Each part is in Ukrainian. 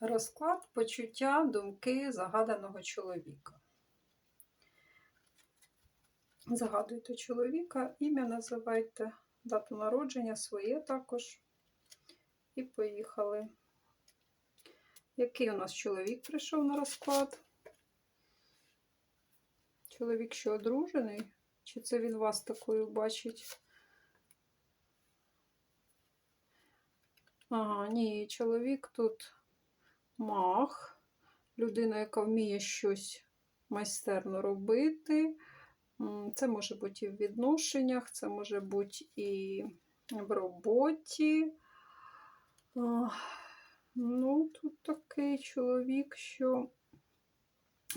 Розклад почуття, думки загаданого чоловіка. Загадуйте чоловіка, ім'я називайте, дату народження, своє також. І поїхали. Який у нас чоловік прийшов на розклад? Чоловік що одружений? Чи це він вас такою бачить? Ага, ні, чоловік тут мах, людина, яка вміє щось майстерно робити. Це може бути і в відношеннях, це може бути і в роботі. Ну, тут такий чоловік, що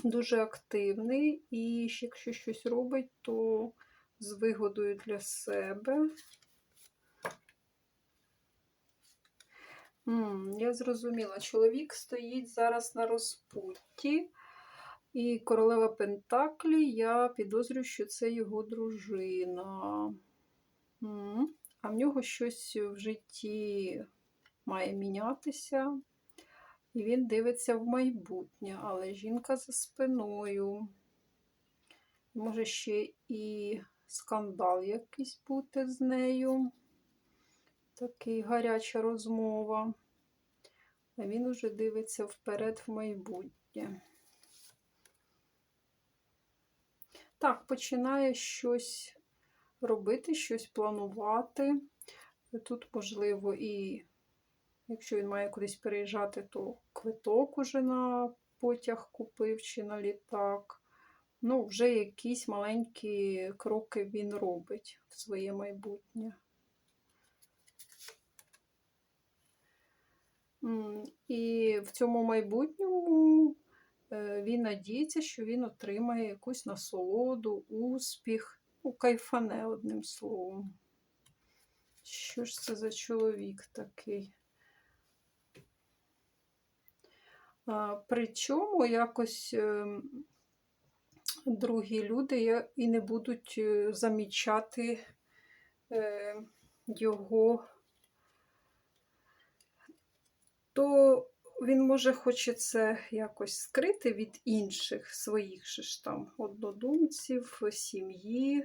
дуже активний, і якщо щось робить, то з вигодою для себе. М, Я зрозуміла, чоловік стоїть зараз на розпутті, і королева Пентаклі, я підозрюю, що це його дружина. М, А в нього щось в житті має мінятися, і він дивиться в майбутнє, але жінка за спиною. Може ще і скандал якийсь бути з нею. Такий гаряча розмова. А він уже дивиться вперед в майбутнє. Так, починає щось робити, щось планувати. Тут, можливо, і якщо він має кудись переїжджати, то квиток уже на потяг купив чи на літак. Ну, вже якісь маленькі кроки він робить в своє майбутнє. І в цьому майбутньому е, він надіється, що він отримає якусь насолоду, успіх, ну, кайфане, одним словом. Що ж це за чоловік такий? Причому якось ем, другі люди і не будуть е, замічати е, його то він може хоче це якось скрити від інших своїх же ж там однодумців, сім'ї,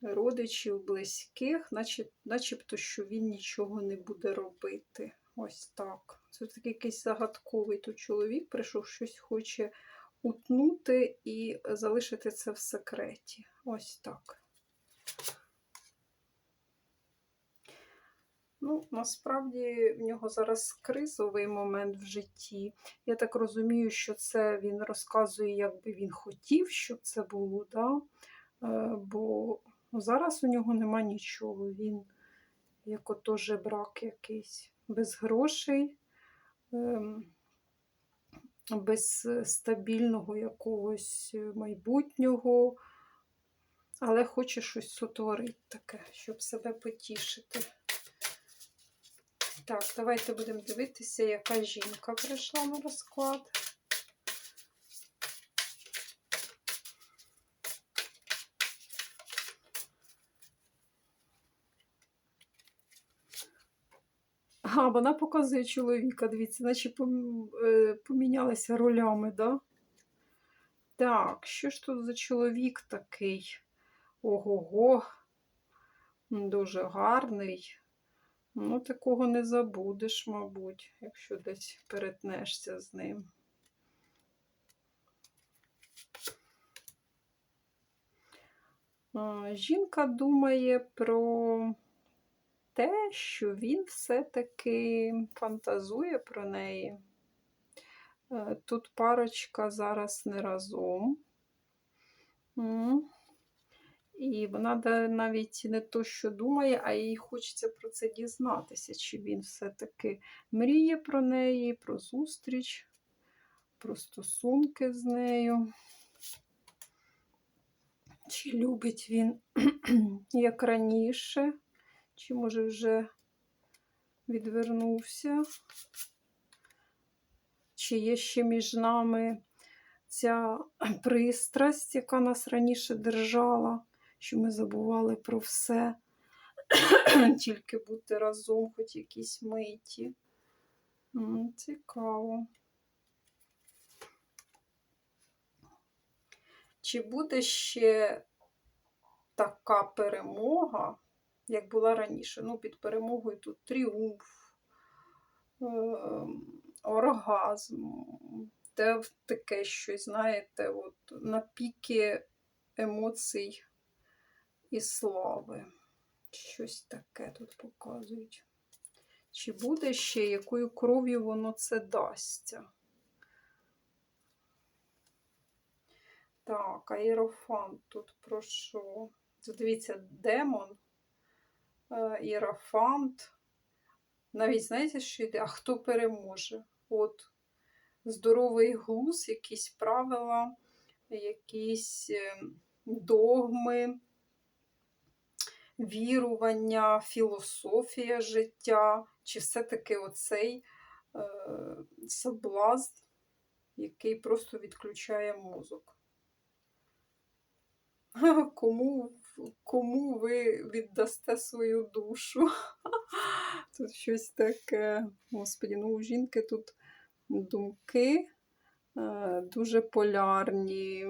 родичів, близьких, начеб, начебто, що він нічого не буде робити. Ось так. Це такий якийсь загадковий тут чоловік прийшов, щось хоче утнути і залишити це в секреті. Ось так. Ну, насправді в нього зараз кризовий момент в житті. Я так розумію, що це він розказує, як би він хотів, щоб це було, да? Е, бо зараз у нього нема нічого. Він як ото жебрак якийсь, без грошей, ем, без стабільного якогось майбутнього, але хоче щось сотворити таке, щоб себе потішити. Так, давайте будемо дивитися, яка жінка прийшла на розклад. А, вона показує чоловіка, дивіться, наче е, помінялися ролями, да? Так, що ж тут за чоловік такий? Ого-го, дуже гарний. Ну, такого не забудеш, мабуть, якщо десь перетнешся з ним. Жінка думає про те, що він все-таки фантазує про неї. Е, Тут парочка зараз не разом. І вона навіть не то, що думає, а їй хочеться про це дізнатися, чи він все-таки мріє про неї, про зустріч, про стосунки з нею. Чи любить він як раніше, чи може вже відвернувся, чи є ще між нами ця пристрасть, яка нас раніше держала, що ми забували про все, тільки бути разом, хоч якісь миті. Цікаво. Чи буде ще така перемога, як була раніше? Ну, під перемогою тут тріумф, ем, оргазм, те таке щось, знаєте, от на піки емоцій і слави. Щось таке тут показують. Чи буде ще, якою кров'ю воно це дасться? Так, аерофант тут про що? Дивіться, демон, е, іерофант. Навіть знаєте, що йде? А хто переможе? От здоровий глузд, якісь правила, якісь е, догми, вірування, філософія життя, чи все-таки оцей е, соблазн, який просто відключає мозок. Кому, кому ви віддасте свою душу? Тут щось таке. Господі, ну у жінки тут думки е, дуже полярні.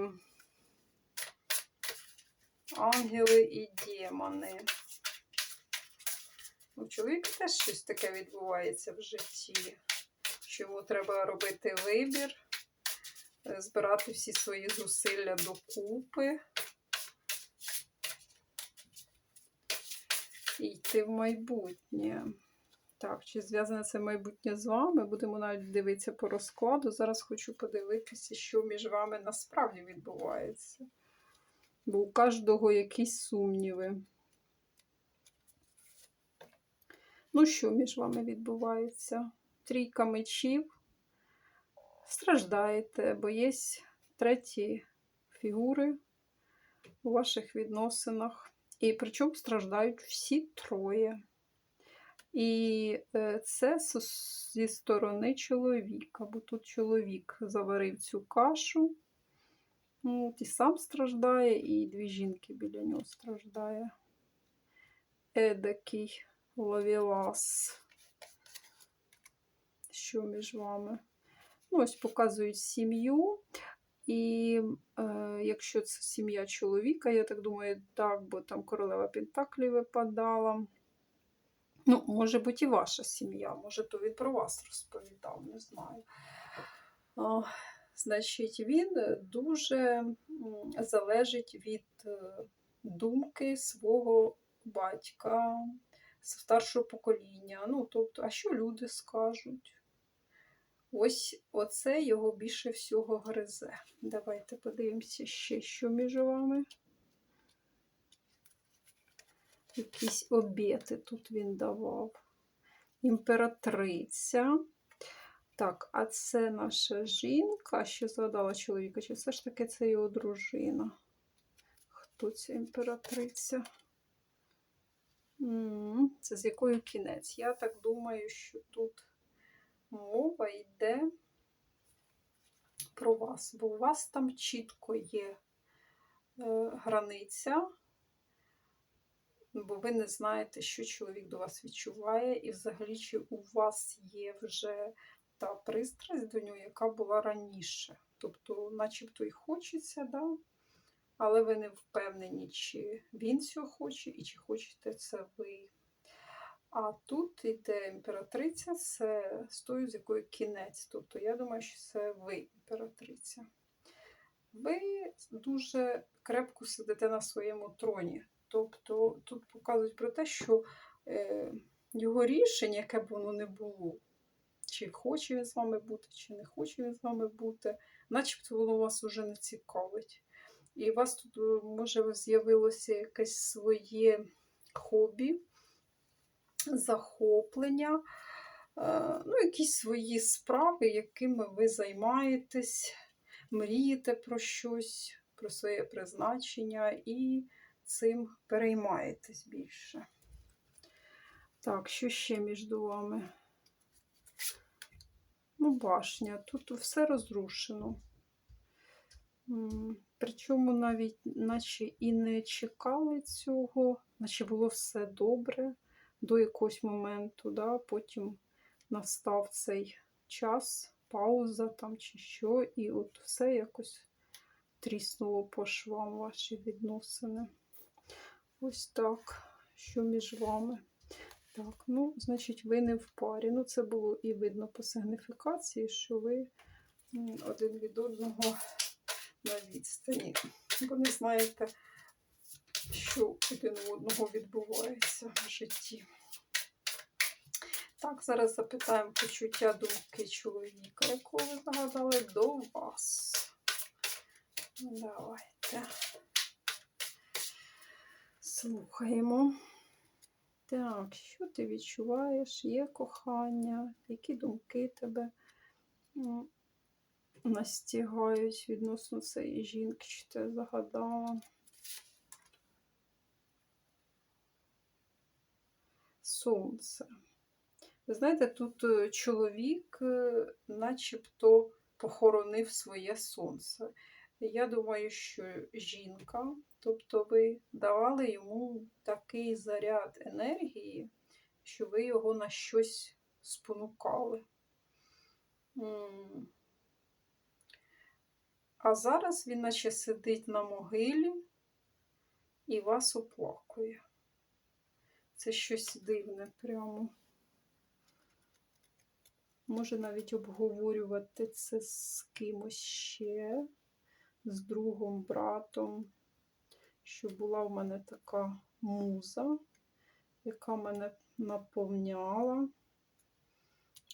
Ангели і демони. У чоловіка теж щось таке відбувається в житті. що Йому треба робити вибір, е, збирати всі свої зусилля докупи. і йти в майбутнє. Так, чи зв'язане це майбутнє з вами? Будемо навіть дивитися по розкладу. Зараз хочу подивитися, що між вами насправді відбувається. Бо у кожного якісь сумніви. Ну, що між вами відбувається? Трійка мечів. Страждаєте, бо є треті фігури у ваших відносинах. І причому страждають всі троє. І е, це зі сторони чоловіка, бо тут чоловік заварив цю кашу, от і сам страждає, і дві жінки біля нього страждає. Едакий лавілас. Що між вами? Ну, Ось показують сім'ю. І е, якщо це сім'я чоловіка, я так думаю, так, бо там королева Пентаклі випадала. Ну, може бути, і ваша сім'я, може, то він про вас розповідав, не знаю. Значить, він дуже залежить від е, думки свого батька, старшого покоління. Ну, тобто, а що люди скажуть? Ось оце його більше всього гризе. Давайте подивимося ще, що між вами. Якісь обіти тут він давав. Імператриця. Так, а це наша жінка, що згадала чоловіка, чи все ж таки це його дружина? Хто ця імператриця? Це з якою кінець? Я так думаю, що тут мова йде про вас, бо у вас там чітко є е, границя, бо ви не знаєте, що чоловік до вас відчуває, і взагалі, чи у вас є вже та пристрасть до нього, яка була раніше. Тобто, начебто і хочеться, да? але ви не впевнені, чи він цього хоче, і чи хочете це ви. А тут йде імператриця, це з тою, з якою кінець. Тобто, я думаю, що це ви, імператриця. Ви дуже крепко сидите на своєму троні. Тобто тут показують про те, що е, його рішення, яке б воно не було, чи хоче він з вами бути, чи не хоче він з вами бути, начебто воно вас уже не цікавить. І у вас тут, е, може, з'явилося якесь своє хобі захоплення, е, ну, якісь свої справи, якими ви займаєтесь, мрієте про щось, про своє призначення і цим переймаєтесь більше. Так, що ще між вами? Ну, башня. Тут все розрушено. Причому навіть, наче і не чекали цього, наче було все добре до якогось моменту, да, потім настав цей час, пауза там чи що, і от все якось тріснуло по швам ваші відносини. Ось так, що між вами. Так, ну, значить, ви не в парі. Ну, це було і видно по сигніфікації, що ви один від одного на відстані. Бо не знаєте, що один у одного відбувається в житті. Так, зараз запитаємо почуття думки чоловіка, якого ви загадали до вас. Давайте. Слухаємо. Так, що ти відчуваєш? Є кохання? Які думки тебе м, настігають відносно цієї жінки, що ти загадала? Сонце. Ви знаєте, тут е, чоловік е, начебто похоронив своє сонце. Я думаю, що жінка, тобто ви давали йому такий заряд енергії, що ви його на щось спонукали. А зараз він наче сидить на могилі і вас оплакує. Це щось дивне прямо. Може навіть обговорювати це з кимось ще, з другом, братом, що була в мене така муза, яка мене наповняла,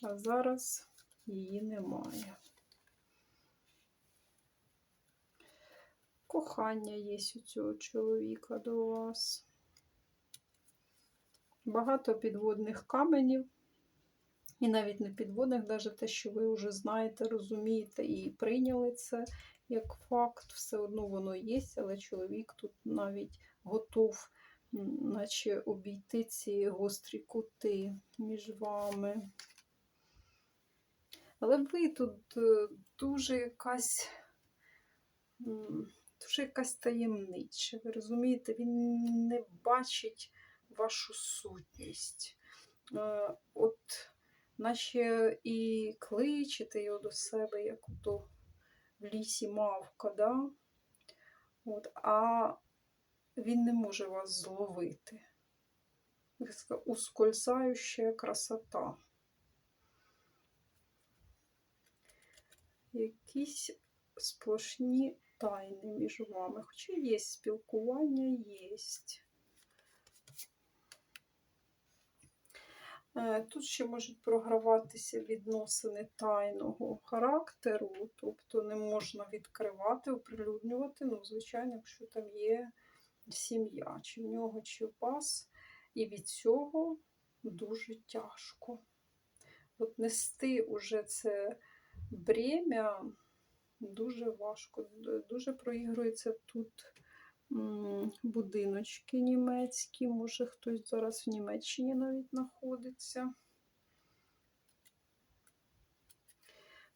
а зараз її немає. Кохання є у цього чоловіка до вас. Багато підводних каменів. І навіть не підводних, навіть те, що ви вже знаєте, розумієте і прийняли це як факт, все одно воно є, але чоловік тут навіть готов, наче обійти ці гострі кути між вами. Але ви тут е, дуже якась, дуже якась таємнича. Ви розумієте, він не бачить вашу сутність. Е, От наче і кличете його до себе, як то в лісі мавка, да? От, а він не може вас зловити. Така ускользаюча красота. Якісь сплошні тайни між вами. Хоча є спілкування, є. Тут ще можуть програватися відносини тайного характеру, тобто не можна відкривати, оприлюднювати, ну, звичайно, якщо там є сім'я, чи в нього, чи у вас, і від цього дуже тяжко. От нести уже це бремя дуже важко, дуже проігрується тут будиночки німецькі. Може, хтось зараз в Німеччині навіть знаходиться.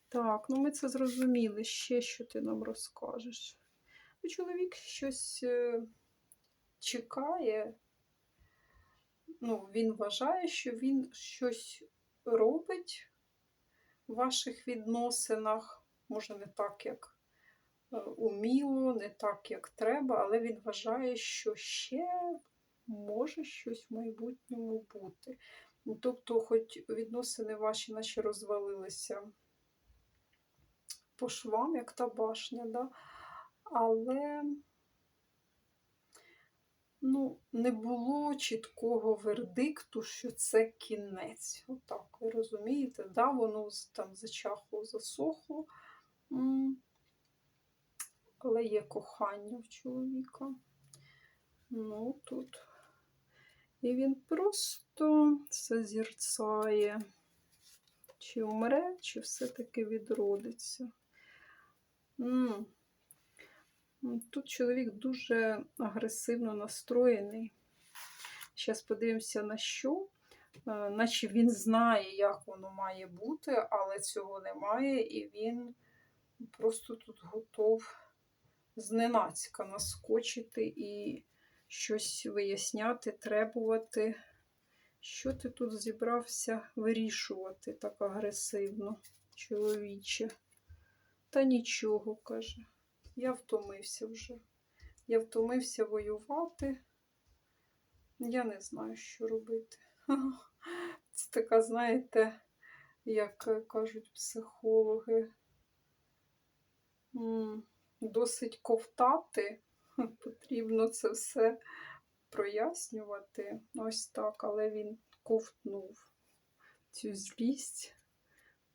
Так, ну ми це зрозуміли. Ще що ти нам розкажеш? Ну, Чоловік щось е, чекає. Ну, він вважає, що він щось робить в ваших відносинах. Може, не так, як уміло, не так, як треба, але він вважає, що ще може щось в майбутньому бути. Ну, Тобто, хоч відносини ваші наче розвалилися по швам, як та башня, да? але ну, не було чіткого вердикту, що це кінець. Отак, ви розумієте, да? воно там зачахло, засохло. Але є кохання в чоловіка. Ну, тут. І він просто созерцає, чи вмре, чи все-таки відродиться. М. М, Тут чоловік дуже агресивно настроєний. Зараз подивимося на що. Е, Наче він знає, як воно має бути, але цього немає, і він просто тут готов зненацька наскочити і щось виясняти, требувати, Що ти тут зібрався вирішувати так агресивно, чоловіче? Та нічого, каже. Я втомився вже. Я втомився воювати. Я не знаю, що робити. Це така, знаєте, як кажуть психологи, досить ковтати. Потрібно це все прояснювати. Ось так, але він ковтнув цю злість.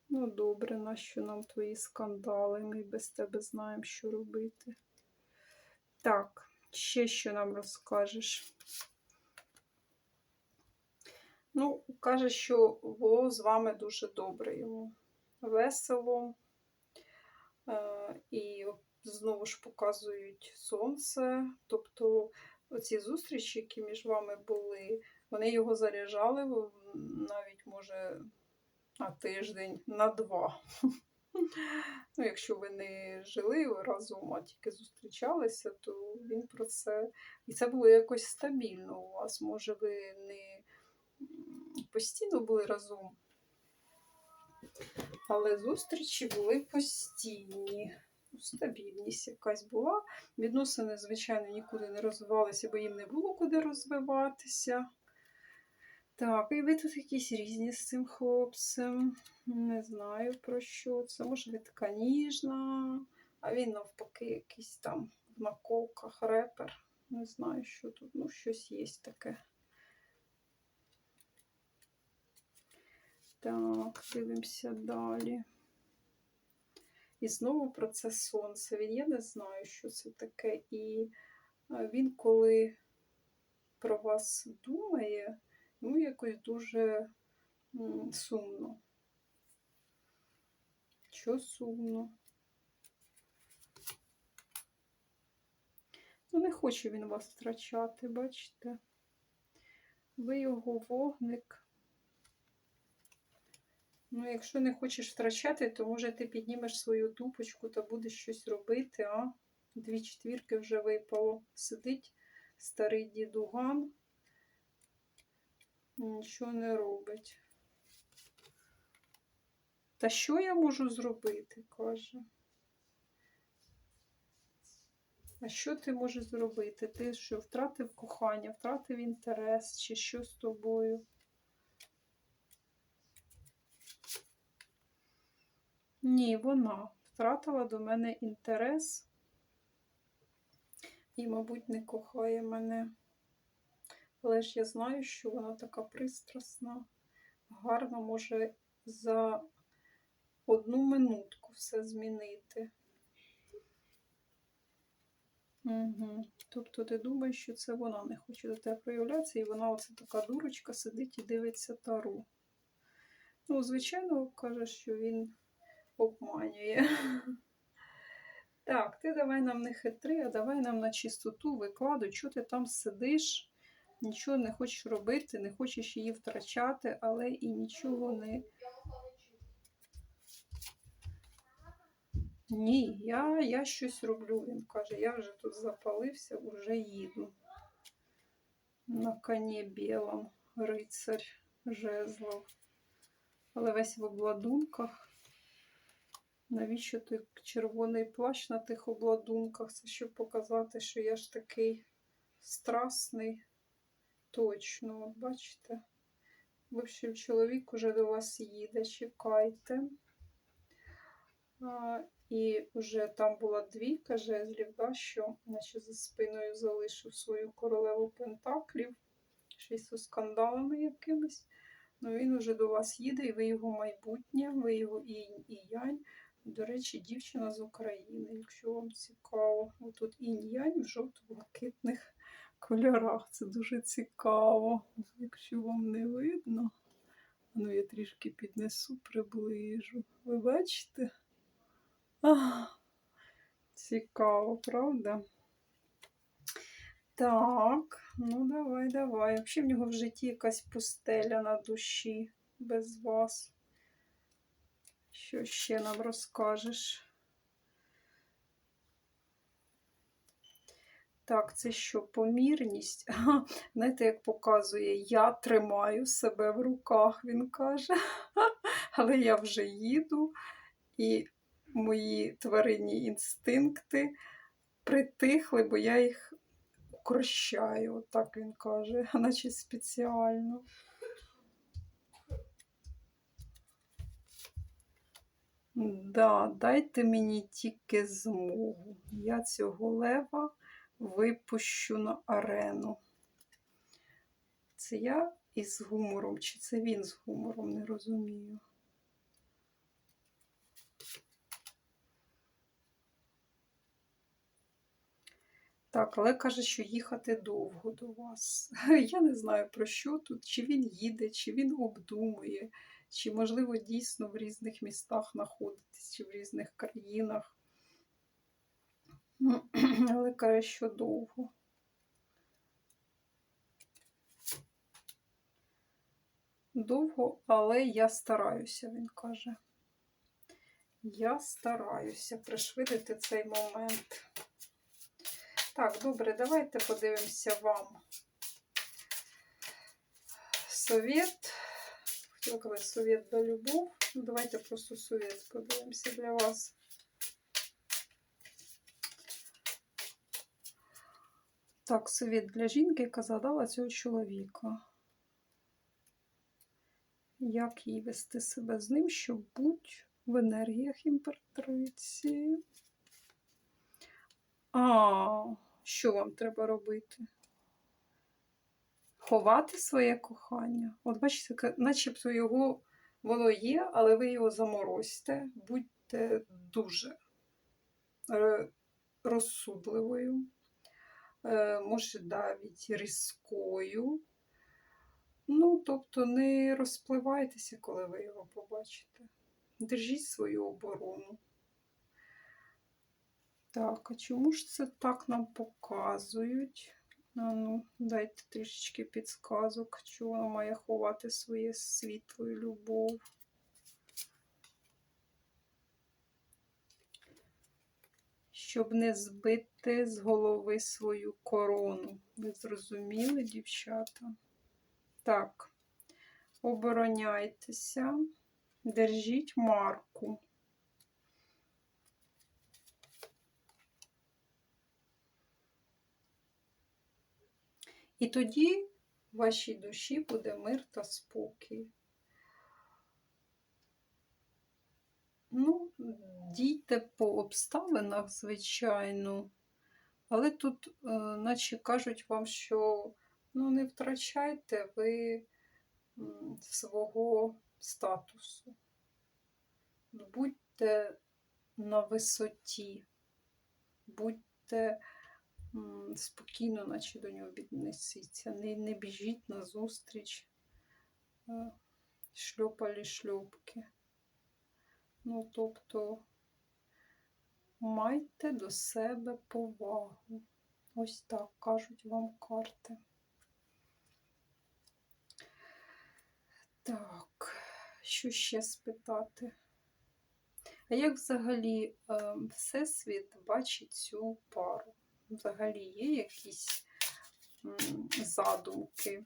Ну, добре, нащо нам твої скандали? Ми без тебе знаємо, що робити. Так, ще що нам розкажеш? Ну, каже, що було з вами дуже добре йому. Весело. Е, і знову ж показують сонце. Тобто оці зустрічі, які між вами були, вони його заряджали навіть, може, на тиждень, на два. Ну, якщо ви не жили разом, а тільки зустрічалися, то він про це. І це було якось стабільно у вас. Може, ви не постійно були разом, але зустрічі були постійні. Стабільність якась була. Відносини, звичайно, нікуди не розвивалися, бо їм не було куди розвиватися. Так, і ви тут якісь різні з цим хлопцем. Не знаю про що це. Може, ви така ніжна, а він навпаки якийсь там в наколках репер. Не знаю, що тут. Ну, щось є таке. Так, дивимося далі. І знову про це сонце. Він я не знаю, що це таке. І е, він, коли про вас думає, йому якось дуже сумно. Що сумно? Ну, не хоче він вас втрачати, бачите? Ви його вогник. Ну, якщо не хочеш втрачати, то може ти піднімеш свою дупочку та будеш щось робити, а? Дві четвірки вже випало. Сидить старий дідуган, нічого не робить. Та що я можу зробити, каже. А що ти можеш зробити? Ти що, втратив кохання, втратив інтерес, чи що з тобою? Ні, вона втратила до мене інтерес і, мабуть, не кохає мене. Але ж я знаю, що вона така пристрасна, гарна може за одну минутку все змінити. Угу. Тобто ти думаєш, що це вона не хоче до тебе проявлятися, і вона оце така дурочка сидить і дивиться тару. Ну, звичайно, каже, що він обманює. Так, ти давай нам не хитри, а давай нам на чистоту викладу, що ти там сидиш, нічого не хочеш робити, не хочеш її втрачати, але і нічого не. Ні, я, я щось роблю. Він каже, я вже тут запалився, вже їду. На коні білом, рицарь жезлов. Але весь в обладунках. Навіщо той червоний плащ на тих обладунках? Це щоб показати, що я ж такий страсний. Точно, от бачите? В общем, чоловік уже до вас їде, чекайте. А, і вже там була двійка жезлів, да, що наче за спиною залишив свою королеву Пентаклів, ще й зі скандалами якимись. Ну він уже до вас їде, і ви його майбутнє, ви його інь і янь. До речі, дівчина з України, якщо вам цікаво. Отут інь-янь в жовто-блакитних кольорах. Це дуже цікаво. Якщо вам не видно, ну я трішки піднесу, приближу. Ви бачите? Ах, цікаво, правда? Так, ну давай, давай. Взагалі в нього в житті якась пустеля на душі без вас. Що ще нам розкажеш? Так, це що, помірність? Знаєте, як показує, я тримаю себе в руках, він каже. Але я вже їду, і мої тваринні інстинкти притихли, бо я їх укрощаю, так він каже, наче спеціально. Да, дайте мені тільки змогу. Я цього лева випущу на арену. Це я із гумором, чи це він з гумором, не розумію. Так, але каже, що їхати довго до вас. Я не знаю про що тут, чи він їде, чи він обдумує, чи, можливо, дійсно в різних містах знаходитись, чи в різних країнах. Але каже, що довго. Довго, але я стараюся, він каже. Я стараюся пришвидити цей момент. Так, добре, давайте подивимося вам совет. Хотіла казати совет до любов. Ну, давайте просто совет подивимося для вас. Так, совет для жінки, яка задала цього чоловіка. Як їй вести себе з ним, щоб бути в енергіях імператриці? А, що вам треба робити? Ховати своє кохання. От бачите, начебто його воно є, але ви його заморозьте. Будьте дуже е, розсудливою, е, може навіть різкою. Ну, тобто не розпливайтеся, коли ви його побачите. Держіть свою оборону. Так, а чому ж це так нам показують? А ну, дайте трішечки підсказок, чого вона має ховати своє світло і любов. Щоб не збити з голови свою корону. Ви зрозуміли, дівчата? Так, обороняйтеся, держіть марку. І тоді в вашій душі буде мир та спокій. Ну, дійте по обставинах, звичайно, але тут, е, наче кажуть вам, що ну, не втрачайте ви свого статусу. Будьте на висоті, будьте спокійно, наче до нього віднесіться. Не, не біжіть на зустріч е, шльопалі шльопки. Ну, тобто майте до себе повагу. Ось так кажуть вам карти. Так, що ще спитати? А як взагалі е, Всесвіт бачить цю пару? Взагалі є якісь задумки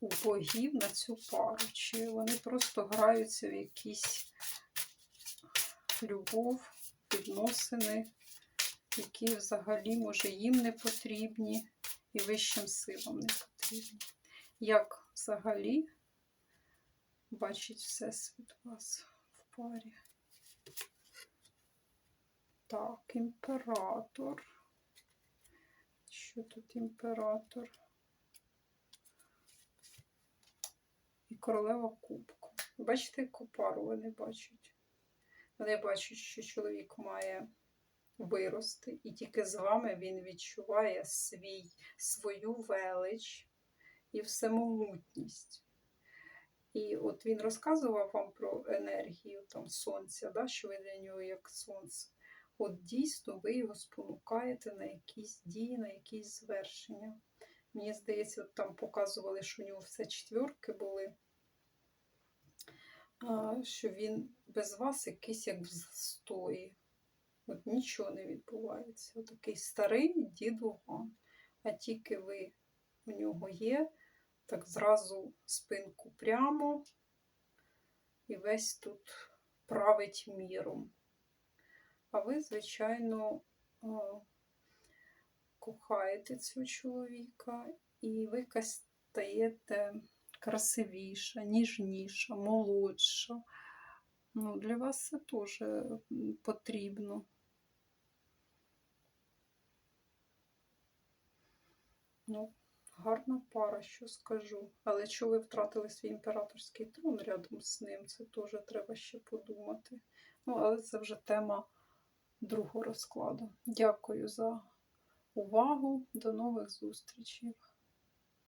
у богів на цю пару? Чи вони просто граються в якісь любов, відносини, які взагалі, може, їм не потрібні і вищим силам не потрібні? Як взагалі бачить Всесвіт вас в парі? Так, імператор. Що тут імператор? І королева кубку. Бачите, яку пару вони бачать? Вони бачать, що чоловік має вирости, і тільки з вами він відчуває свій, свою велич і всемогутність. І от він розказував вам про енергію там, сонця, да, що ви для нього як сонце. От дійсно ви його спонукаєте на якісь дії, на якісь звершення. Мені здається, от там показували, що у нього все четвірки були, що він без вас якийсь як в застої. От нічого не відбувається. Такий старий дід А тільки ви у нього є, так зразу спинку прямо і весь тут править міром. А ви, звичайно, кохаєте цього чоловіка, і ви якась стаєте красивіша, ніжніша, молодша. Ну, для вас це теж потрібно. Ну, гарна пара, що скажу. Але якщо ви втратили свій імператорський трон рядом з ним, це теж треба ще подумати. Ну, але це вже тема другого розкладу. Дякую за увагу. До нових зустрічей.